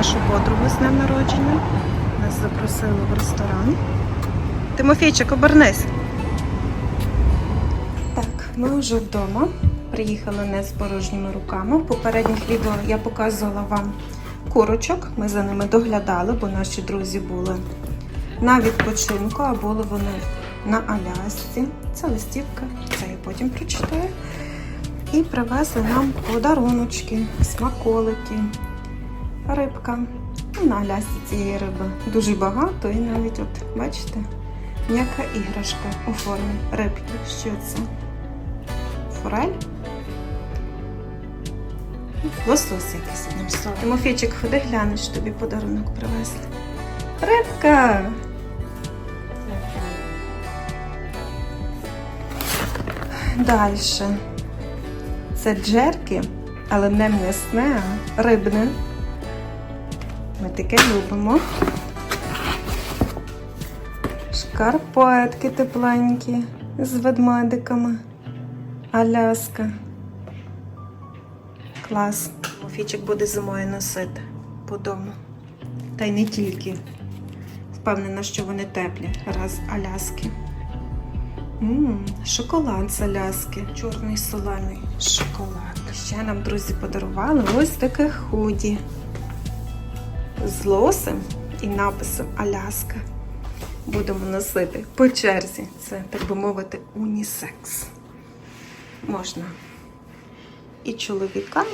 нашу подругу з днем народження. Нас запросили в ресторан. Тимофійчик, обернись. Так, ми вже вдома. Приїхали не з порожніми руками. В попередніх відео я показувала вам курочок. Ми за ними доглядали, бо наші друзі були на відпочинку, а були вони на Алясці. Це листівка, це я потім прочитаю. І привезли нам подаруночки, смаколики, рибка. Ну, На Алясці цієї риби дуже багато, і навіть от, бачите, м'яка іграшка у формі рибки. Що це? Форель? Лосось якийсь одним словом. Тимофійчик, ходи глянеш, тобі подарунок привезли. Рибка! Далі. Це джерки, але не м'ясне, а рибне. Таке любимо. Шкарпетки тепленькі з ведмедиками. Аляска. Клас. Фічик буде зимою носити по дому. Та й не тільки. Впевнена, що вони теплі, раз Аляски. Ммм, шоколад з Аляски. Чорний солений шоколад. Ще нам друзі подарували ось таке худі. З лосем і написом Аляска. Будемо носити по черзі. Це, так би мовити, унісекс. Можна і чоловікам,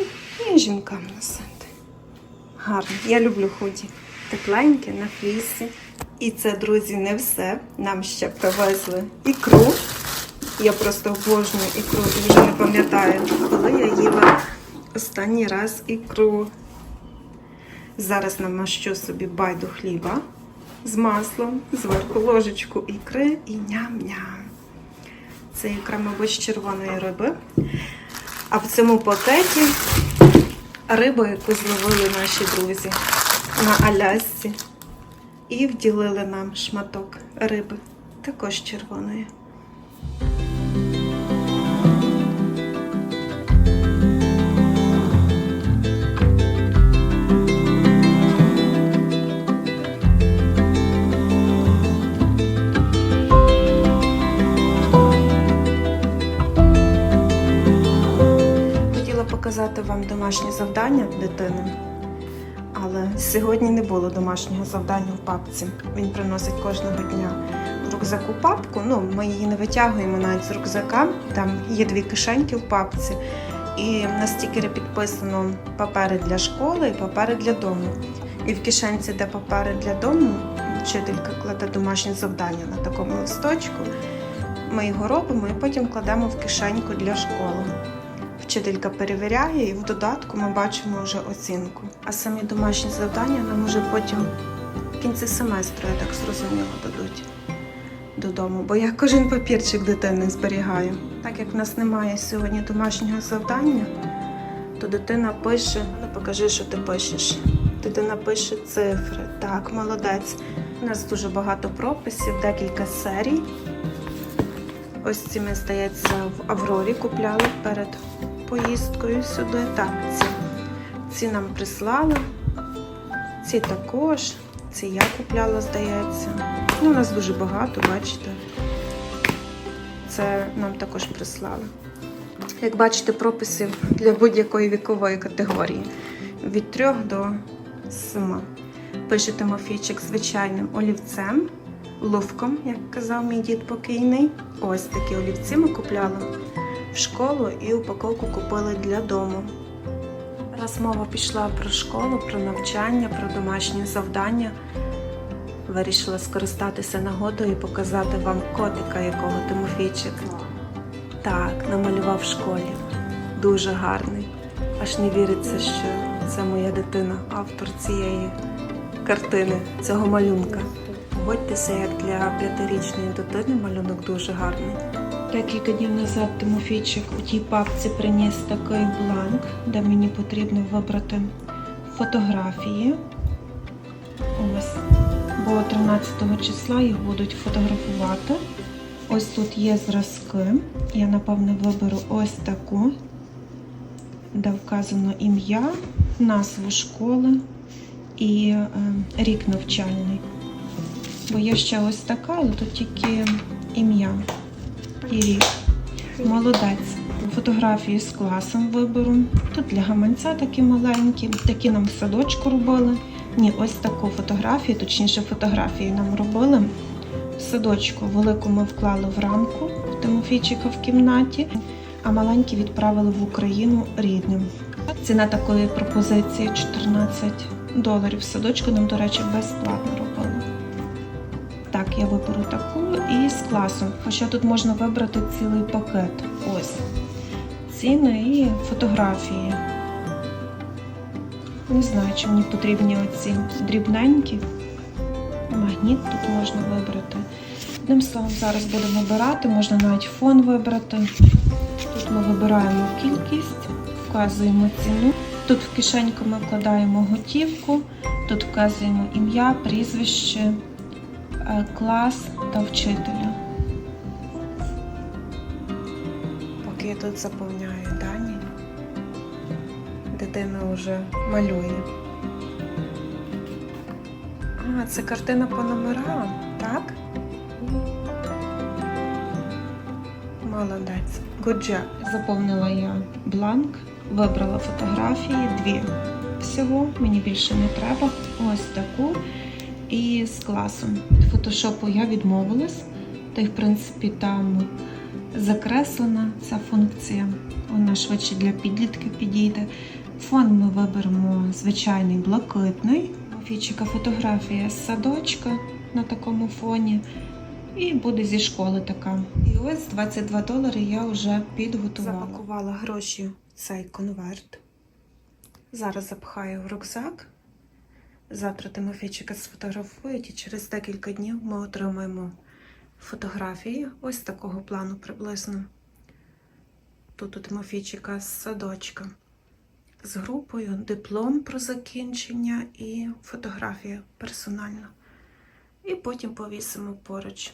і жінкам носити. Гарно. Я люблю худі. Тепленьке на флісі. І це, друзі, не все. Нам ще привезли ікру. Я просто обожнюю ікру і вже не пам'ятаю, коли я їла останній раз ікру. Зараз намащу собі байду хліба з маслом, зверху ложечку ікри і ням-ням. Це ікра, мабуть, з червоної риби. А в цьому пакеті риба, яку зловили наші друзі на Алясці. І вділили нам шматок риби, також червоної. Показати вам домашнє завдання дитини. Але сьогодні не було домашнього завдання в папці. Він приносить кожного дня в рюкзаку папку. Ну, ми її не витягуємо навіть з рюкзака. Там є дві кишеньки в папці. І на стікері підписано папери для школи і папери для дому. І в кишенці, де папери для дому, вчителька кладе домашнє завдання на такому листочку. Ми його робимо і потім кладемо в кишеньку для школи. Вчителька перевіряє і в додатку ми бачимо вже оцінку. А самі домашні завдання нам уже потім в кінці семестру, я так зрозуміла, дадуть додому. Бо я кожен папірчик дитини зберігаю. Так як в нас немає сьогодні домашнього завдання, то дитина пише, ну покажи, що ти пишеш. Дитина пише цифри. Так, молодець. У нас дуже багато прописів, декілька серій. Ці ці ми, здається, в Аврорі купляли перед поїздкою сюди. Так, ці, ці нам прислали. Ці також. Ці я купляла, здається. Ну, у нас дуже багато, бачите. Це нам також прислали. Як бачите, прописів для будь-якої вікової категорії. Від 3 до 7. Пише Тимофійчик звичайним олівцем ловком, як казав мій дід покійний. Ось такі олівці ми купляли в школу і упаковку купили для дому. Раз мова пішла про школу, про навчання, про домашні завдання. Вирішила скористатися нагодою і показати вам котика, якого Тимофійчик так намалював в школі. Дуже гарний. Аж не віриться, що це моя дитина, автор цієї картини, цього малюнка. Погодьтеся, як для п'ятирічної дитини малюнок дуже гарний. Декілька днів назад Тимофійчик у тій папці приніс такий бланк, де мені потрібно вибрати фотографії. Ось. Бо 13 числа їх будуть фотографувати. Ось тут є зразки. Я, напевно, виберу ось таку, де вказано ім'я, назву школи і е, рік навчальний. Бо є ще ось така, але тут тільки ім'я і рік. Молодець. Фотографії з класом виберу. Тут для гаманця такі маленькі, такі нам в садочку робили. Ні, ось таку фотографію, точніше, фотографії нам робили. В садочку велику ми вклали в рамку Тимофійчика в кімнаті, а маленькі відправили в Україну рідним. Ціна такої пропозиції 14 доларів. Садочку нам, до речі, безплатно я виберу таку і з класом. Хоча тут можна вибрати цілий пакет. Ось. Ціни і фотографії. Не знаю, чи мені потрібні оці дрібненькі. Магніт тут можна вибрати. Одним словом, зараз будемо вибирати, можна навіть фон вибрати. Тут ми вибираємо кількість, вказуємо ціну. Тут в кишеньку ми вкладаємо готівку, тут вказуємо ім'я, прізвище, клас та вчителя. Поки я тут заповняю дані, дитина вже малює. А, це картина по номерам, так? Молодець. Good job. Заповнила я бланк, вибрала фотографії, дві всього, мені більше не треба. Ось таку. І з класом. Фотошопу я відмовилась, та й в принципі там закреслена ця функція. Вона швидше для підлітків підійде. Фон ми виберемо звичайний блакитний. Фічика фотографія з садочка на такому фоні. І буде зі школи така. І ось 22 долари я вже підготувала. Запакувала гроші цей конверт. Зараз запхаю в рюкзак. Завтра Тимофійчика сфотографують і через декілька днів ми отримаємо фотографії ось такого плану приблизно. Тут у Тимофійчика з садочка з групою, диплом про закінчення і фотографія персональна. І потім повісимо поруч.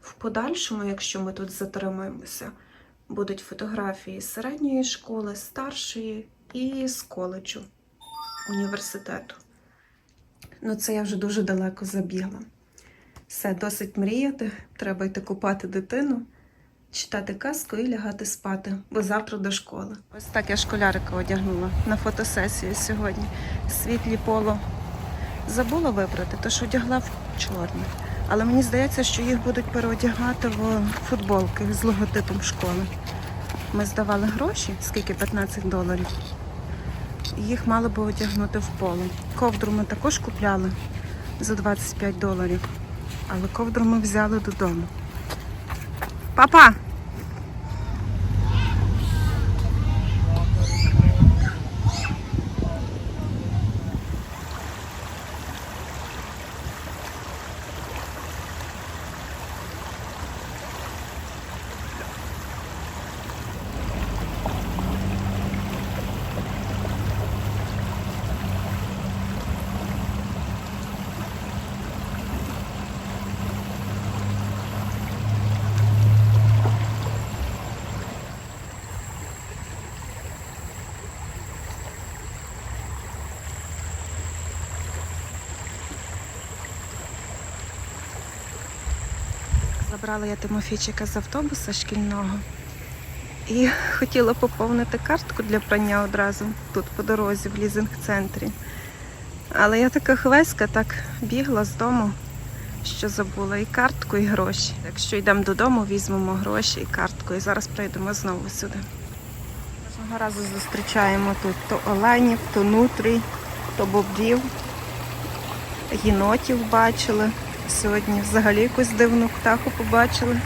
В подальшому, якщо ми тут затримаємося, будуть фотографії з середньої школи, старшої і з коледжу університету. Ну, це я вже дуже далеко забігла. Все, досить мріяти. Треба йти купати дитину, читати казку і лягати спати, бо завтра до школи. Ось так я школярика одягнула на фотосесію сьогодні. Світлі поло. Забула вибрати, тож одягла в чорне. Але мені здається, що їх будуть переодягати в футболки з логотипом школи. Ми здавали гроші, скільки 15 доларів. Їх мали би одягнути в поло. Ковдру ми також купляли за 25 доларів. Але ковдру ми взяли додому. Папа! Забрала я Тимофійчика з автобуса шкільного і хотіла поповнити картку для прання одразу тут по дорозі в лізинг-центрі. Але я така хвеська, так бігла з дому, що забула і картку, і гроші. Якщо йдемо додому, візьмемо гроші і картку, і зараз прийдемо знову сюди. Кожного разу зустрічаємо тут то оленів, то нутрій, то бобрів, єнотів бачили. Сьогодні взагалі якусь дивну птаху побачили.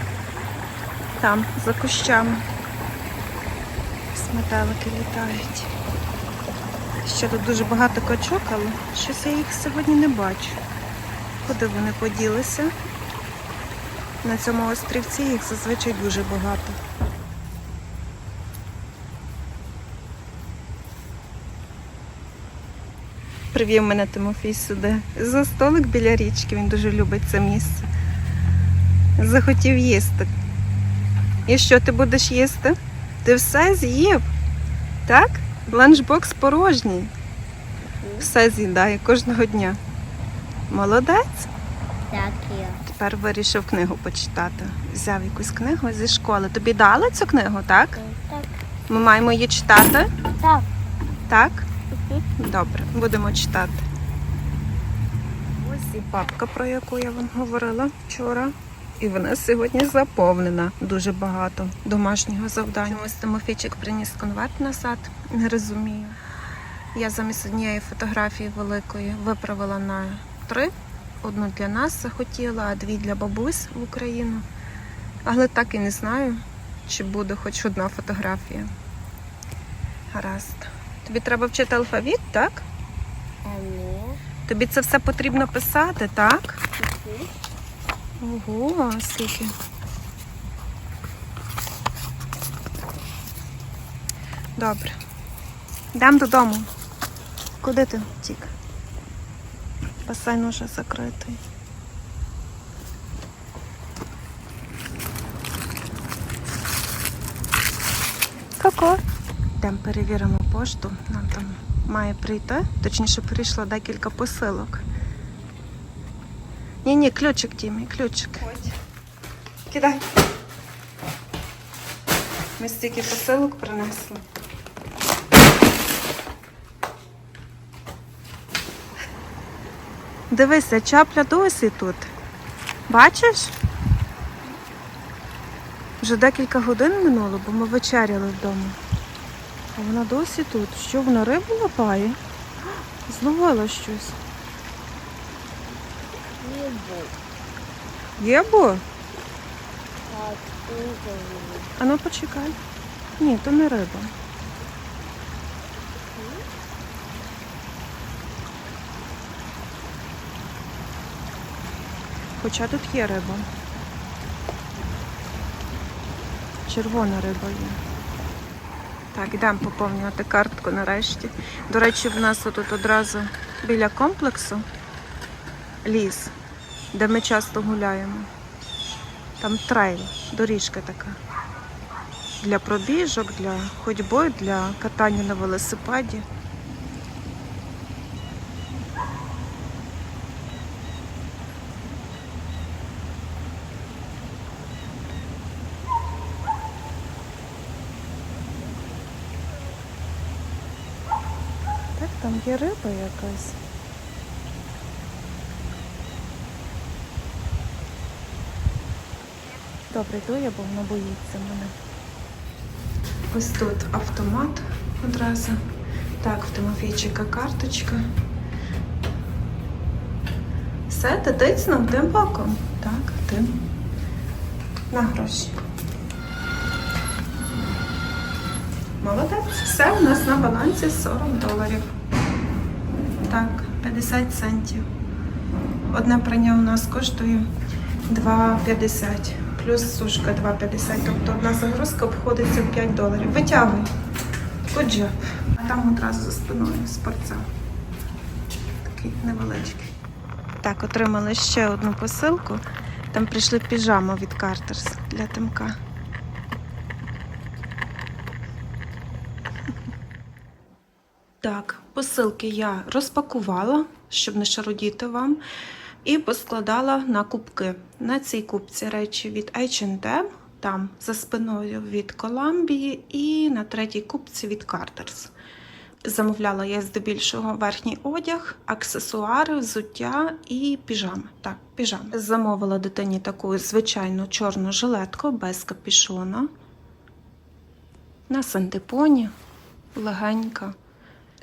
Там, за кущами. Сметелики літають. Ще тут дуже багато качок, але щось я їх сьогодні не бачу. Куди вони поділися? На цьому острівці їх зазвичай дуже багато. Привів мене Тимофій сюди. За столик біля річки, він дуже любить це місце. Захотів їсти. І що ти будеш їсти? Ти все з'їв? Так? Ланчбокс порожній. все з'їдає кожного дня. Молодець. Дякую. Тепер вирішив книгу почитати. Взяв якусь книгу зі школи. Тобі дали цю книгу, так? Так. Ми маємо її читати? Так. Так? Добре, будемо читати. Ось і папка, про яку я вам говорила вчора. І вона сьогодні заповнена дуже багато домашнього завдання. Ось Тимофійчик приніс конверт назад, не розумію. Я замість однієї фотографії великої виправила на три. Одну для нас захотіла, а дві для бабусь в Україну. Але так і не знаю, чи буде хоч одна фотографія. Гаразд. Тобі треба вчити алфавіт, так? А ні. Тобі це все потрібно писати, так? Мгм. Ого, скільки. Добре. Йдемо додому. Куди ти втік? Басейн уже закритий. Ко-ко. Йдемо перевіримо пошту. Нам там має прийти. Точніше, прийшло декілька посилок. Ні, ні, ключик, Тімі, ключик. Ось. Кидай. Ми стільки посилок принесли. Дивися, чапля досі тут. Бачиш? Вже декілька годин минуло, бо ми вечеряли вдома. А вона досі тут. Що вона рибу лапає? Зловила щось. Не був. Є бо? Так, дуже. А ну почекай. Ні, то не риба. Хоча тут є риба. Червона риба є. Так, йдемо поповнювати картку нарешті. До речі, в нас тут одразу біля комплексу ліс, де ми часто гуляємо. Там трейл, доріжка така. Для пробіжок, для ходьби, для катання на велосипеді. Там є риба якась. Добре, йду я, бо вона боїться мене. Ось тут автомат одразу. Так, в Тимофійчика карточка. Все, ти тицнув тим боком. Так, тим. На гроші. Молодець. Все, у нас на балансі 40 доларів. Так, 50 центів. Одне прання у нас коштує 2,50. Плюс сушка 2,50. Тобто одна загрузка обходиться в 5 доларів. Витягуй. Job. А там одразу за спиною спортзал. Такий невеличкий. Так, отримали ще одну посилку. Там прийшли піжами від Картерс для Тимка. Так, посилки я розпакувала, щоб не шародіти вам, і поскладала на кубки. На цій кубці речі від H&M, там за спиною від Коламбії, і на третій кубці від Carter's. Замовляла я здебільшого верхній одяг, аксесуари, взуття і піжами. Так, піжами. Замовила дитині таку звичайну чорну жилетку без капішона. На сантепоні, легенька.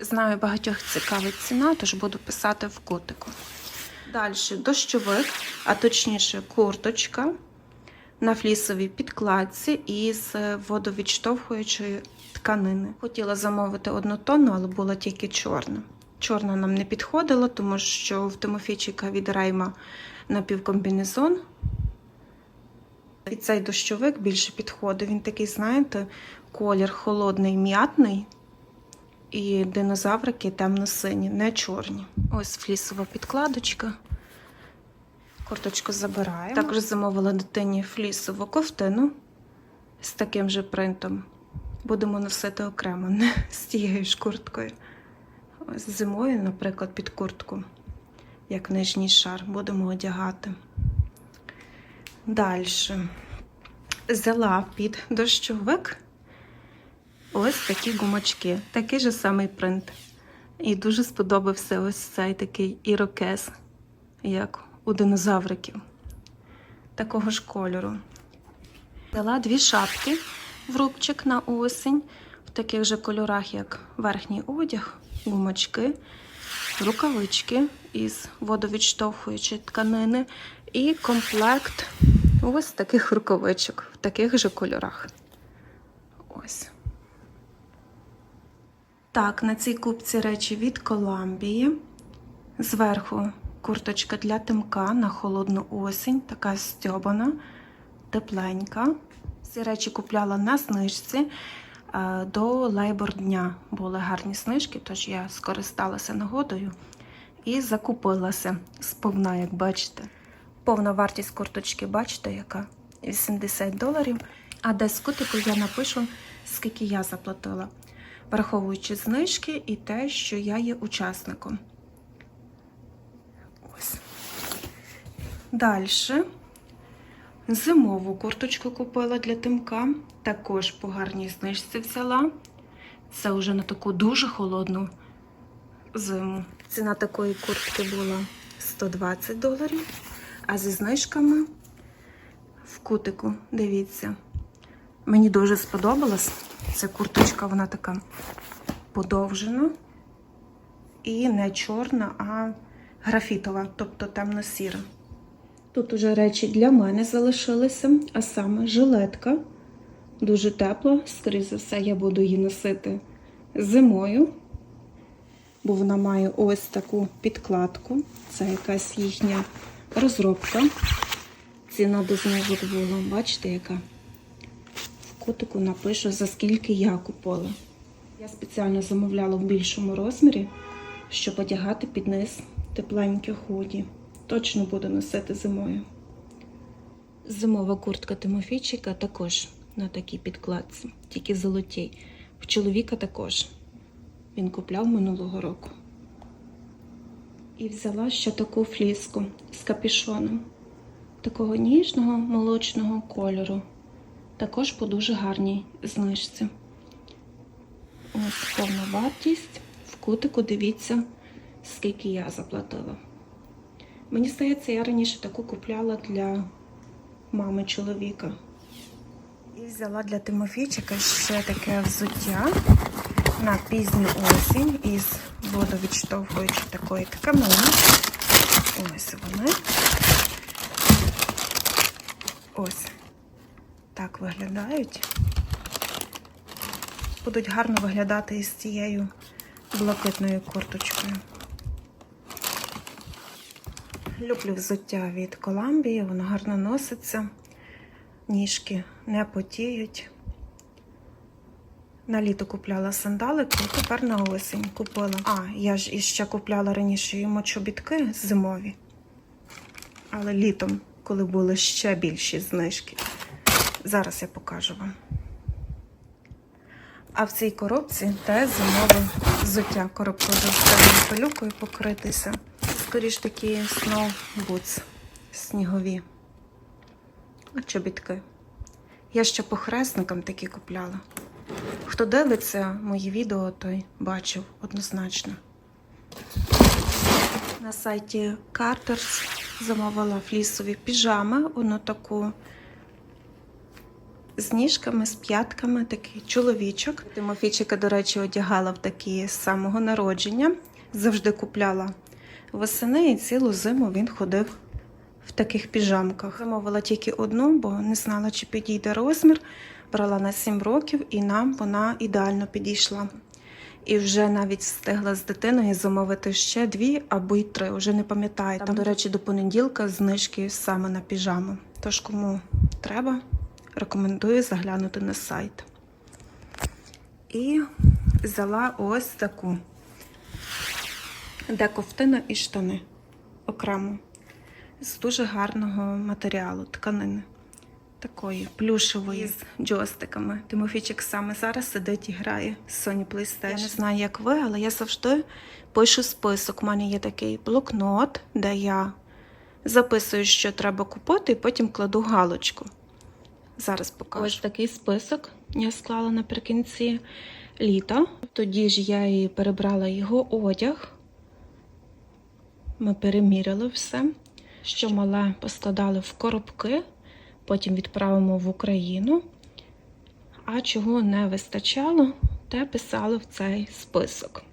Знаю, багатьох цікавить ціна, тож буду писати в котику. Далі дощовик, а точніше курточка на флісовій підкладці із водовідштовхуючої тканини. Хотіла замовити однотонну, але була тільки чорна. Чорна нам не підходила, тому що в Тимофійчика від Рейма напівкомбінезон. І цей дощовик більше підходить. Він такий, знаєте, колір холодний, м'ятний. І динозаврики темно-сині, не чорні. Ось флісова підкладочка. Курточку забираємо. Також замовила дитині флісову ковтину з таким же принтом. Будемо носити окремо, не з тією ж курткою. Ось зимою, наприклад, під куртку, як нижній шар, будемо одягати. Далі. Взяла під дощовик ось такі гумачки. Такий же самий принт. І дуже сподобався ось цей такий ірокез, як у динозавриків. Такого ж кольору. Взяла дві шапки в рубчик на осінь, в таких же кольорах, як верхній одяг, гумачки, рукавички із водовідштовхуючої тканини і комплект ось таких рукавичок в таких же кольорах. Ось. Так, на цій купці речі від Коламбії. Зверху курточка для тимка на холодну осінь, така стьобана, тепленька. Ці речі купляла на знижці е, до лейбор дня. Були гарні знижки, тож я скористалася нагодою і закупилася сповна, як бачите. Повна вартість курточки, бачите, яка 80 доларів. А десь кутику я напишу, скільки я заплатила, враховуючи знижки і те, що я є учасником. Ось. Далі. Зимову курточку купила для тимка. Також по гарній знижці взяла. Це вже на таку дуже холодну зиму. Ціна такої куртки була 120 доларів. А зі знижками в кутику, дивіться. Мені дуже сподобалась. Ця курточка, вона така подовжена. І не чорна, а графітова, тобто темно-сіра. Тут уже речі для мене залишилися, а саме жилетка. Дуже тепла, скоріше за все, я буду її носити зимою, бо вона має ось таку підкладку. Це якась їхня розробка. Ціна до знижок була, бачите, яка? В кутику напишу, за скільки я купила. Я спеціально замовляла в більшому розмірі, щоб одягати під низ тепленьке худі. Точно буду носити зимою. Зимова куртка Тимофійчика також на такій підкладці, тільки золотій. В чоловіка також. Він купляв минулого року. І взяла ще таку фліску з капішоном. Такого ніжного молочного кольору. Також по дуже гарній знижці. Ось повна вартість. В кутику дивіться, скільки я заплатила. Мені здається, я раніше таку купляла для мами чоловіка. І взяла для Тимофійчика ще таке взуття на пізню осінь із водовідштовхуючої такої тканини. Ось вони. Ось так виглядають. Будуть гарно виглядати із цією блакитною курточкою. Люблю взуття від Коламбії, воно гарно носиться, ніжки не потіють. На літо купляла сандалики, тепер на осінь купила. А, я ж іще купляла раніше йому чобітки зимові. Але літом, коли були ще більші знижки. Зараз я покажу вам. А в цій коробці те зимове взуття. Коробка вже з пилюкою покритися. Скоріш такі boots снігові. А чобітки. Я ще по хресникам такі купляла. Хто дивиться мої відео, той бачив однозначно. На сайті Carter's замовила флісові піжами, одну таку з ніжками, з п'ятками, такий чоловічок. Тимофійчика, до речі, одягала в такі з самого народження. Завжди купляла восени і цілу зиму він ходив в таких піжамках. Замовила тільки одну, бо не знала, чи підійде розмір. Брала на 7 років, і нам вона ідеально підійшла. І вже навіть встигла з дитиною замовити ще дві або й три, вже не пам'ятаю. Там, до речі, до понеділка знижки саме на піжаму. Тож, кому треба, рекомендую заглянути на сайт. І взяла ось таку, де ковтина і штани окремо з дуже гарного матеріалу, тканини. такої плюшевої з джойстиками. Тимофійчик саме зараз сидить і грає з Sony PlayStation. Я не знаю, як ви, але я завжди пишу список. У мене є такий блокнот, де я записую, що треба купити, і потім кладу галочку. Зараз покажу. Ось такий список я склала наприкінці літа. Тоді ж я і перебрала його одяг. Ми переміряли все, що мале поскладали в коробки, потім відправимо в Україну. А чого не вистачало, те писали в цей список.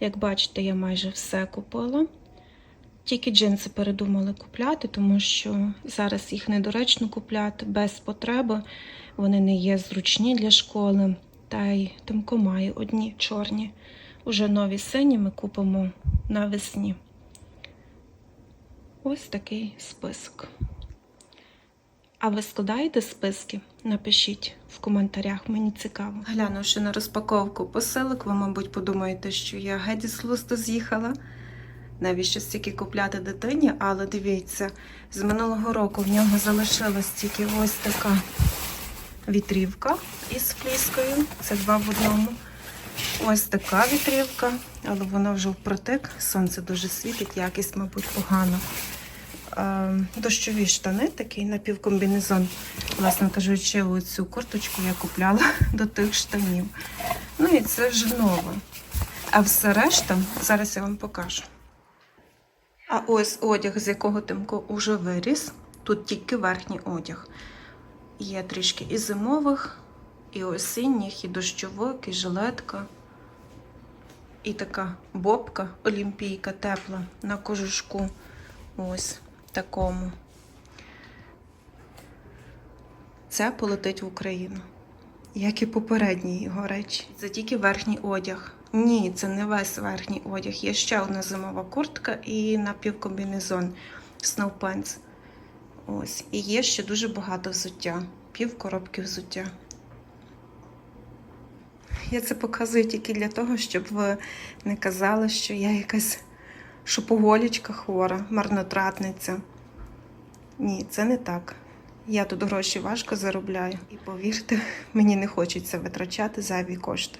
Як бачите, я майже все купила. Тільки джинси передумали купляти, тому що зараз їх недоречно купляти без потреби. Вони не є зручні для школи. Та й Тимко має одні чорні. Уже нові сині ми купимо навесні. Ось такий список. А ви складаєте списки? Напишіть в коментарях, мені цікаво. Глянувши на розпаковку посилок, ви, мабуть, подумаєте, що я геть з глузду з'їхала. Навіщо стільки купляти дитині, але дивіться, з минулого року в нього залишилась тільки ось така вітрівка із фліскою. Це два в одному. Ось така вітрівка, але вона вже впротик. Сонце дуже світить, якість, мабуть, погана. Е, Дощові штани, такий напівкомбінезон. Власне кажучи, оцю курточку я купляла до тих штанів. Ну і це вже нове. А все решта, зараз я вам покажу. А ось одяг, з якого Тимко уже виріс. Тут тільки верхній одяг. Є трішки і зимових, і осінніх, і дощовик, і жилетка. І така бобка, олімпійка тепла на кожушку. Ось такому. Це полетить в Україну. Як і попередні його речі. Це тільки верхній одяг. Ні, це не весь верхній одяг. Є ще одна зимова куртка і напівкомбінезон Snowpants. Ось. І є ще дуже багато взуття. Пів коробки взуття. Я це показую тільки для того, щоб ви не казали, що я якась шопоголічка хвора, марнотратниця. Ні, це не так. Я тут гроші важко заробляю. І повірте, мені не хочеться витрачати зайві кошти.